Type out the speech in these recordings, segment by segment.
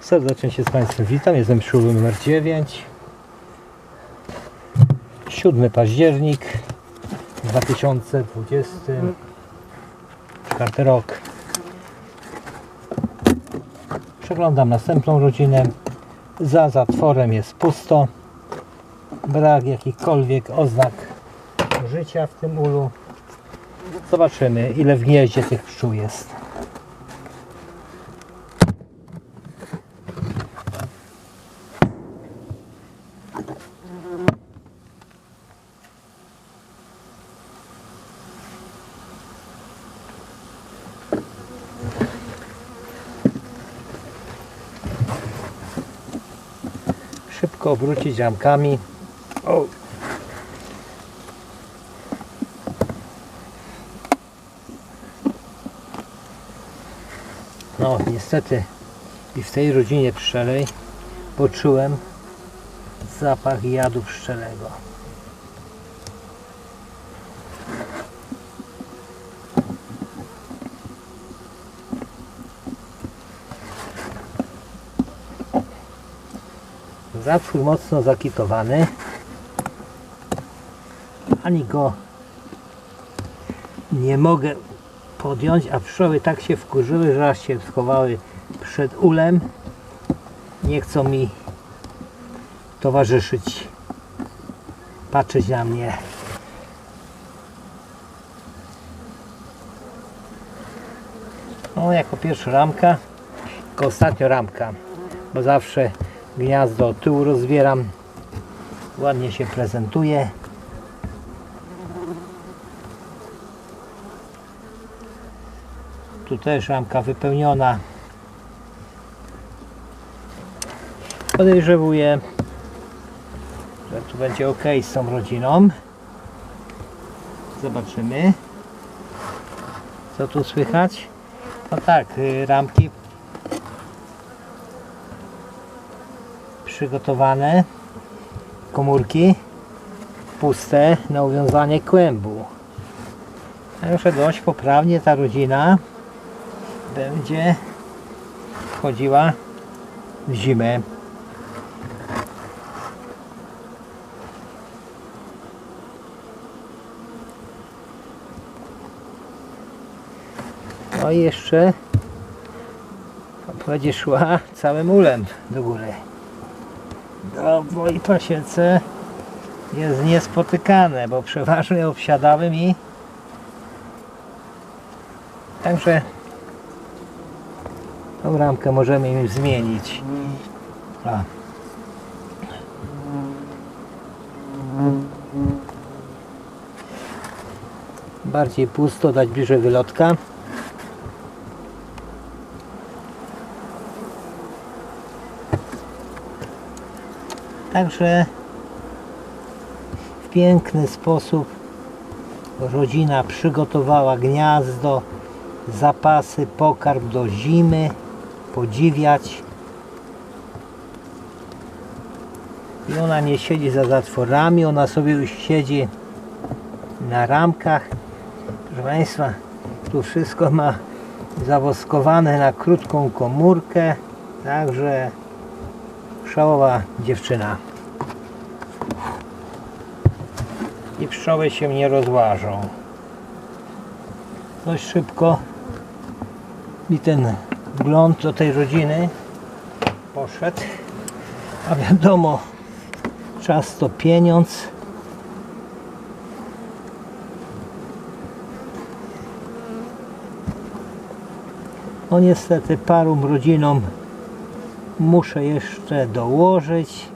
Serdecznie się z Państwem witam. Jestem ulu numer 9. 7 październik 2024 rok. Przeglądam następną rodzinę. Za zatworem jest pusto. Brak jakichkolwiek oznak życia w tym ulu. Zobaczymy ile w gnieździe tych pszczół jest. Szybko obrócić ramkami. O. No, niestety i w tej rodzinie pszczelej poczułem zapach jadu pszczelego. Zatwór mocno zakitowany. Ani go nie mogę podjąć, a pszczoły tak się wkurzyły, że aż się schowały przed ulem. Nie chcą mi towarzyszyć, patrzeć na mnie. No, jako pierwsza ramka, tylko ostatnia ramka, bo zawsze gniazdo od tyłu rozbieram. Ładnie się prezentuje. Tu też ramka wypełniona. Podejrzewuję, że tu będzie ok z tą rodziną. Zobaczymy. Co tu słychać? No tak, y, ramki przygotowane. Komórki puste na uwiązanie kłębu. Także dość poprawnie ta rodzina będzie wchodziła w zimę. No i jeszcze będzie szła całym ulem do góry. Do mojej pasiece jest niespotykane, bo przeważnie obsiadały mi także tą ramkę możemy im zmienić. A. Bardziej pusto, dać bliżej wylotka. Także w piękny sposób rodzina przygotowała gniazdo, zapasy, pokarm do zimy, podziwiać. I ona nie siedzi za zatworami, ona sobie już siedzi na ramkach. Proszę Państwa, tu wszystko ma zawoskowane na krótką komórkę, także szałowa dziewczyna. I pszczoły się nie rozłażą. Dość szybko mi ten wgląd do tej rodziny poszedł. A wiadomo, czas to pieniądz. No niestety paru rodzinom muszę jeszcze dołożyć.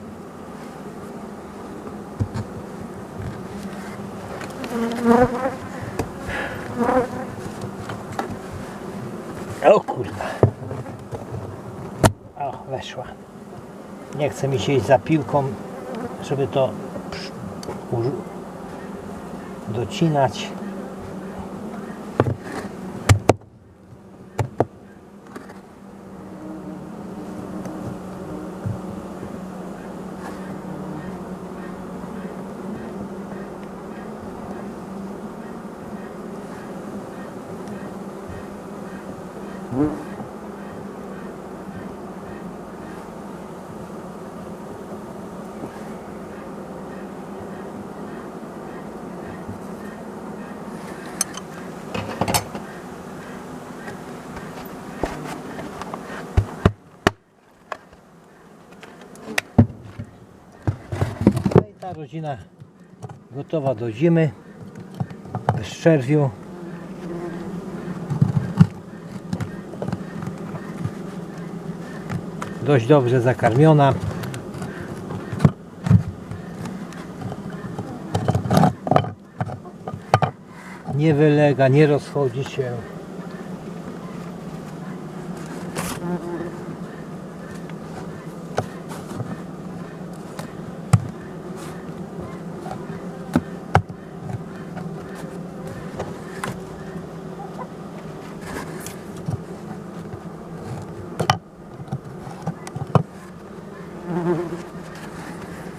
O kurwa. O, weszła. Nie chce mi się iść za piłką, żeby to docinać. No rodzina gotowa do zimy bez czerwiu Dość dobrze zakarmiona. Nie wylega, nie rozchodzi się.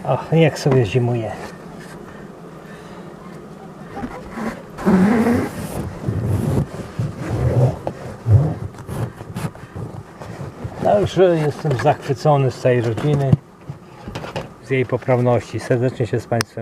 O, jak sobie zimuje. Także jestem zachwycony z tej rodziny, z jej poprawności. Serdecznie się z Państwem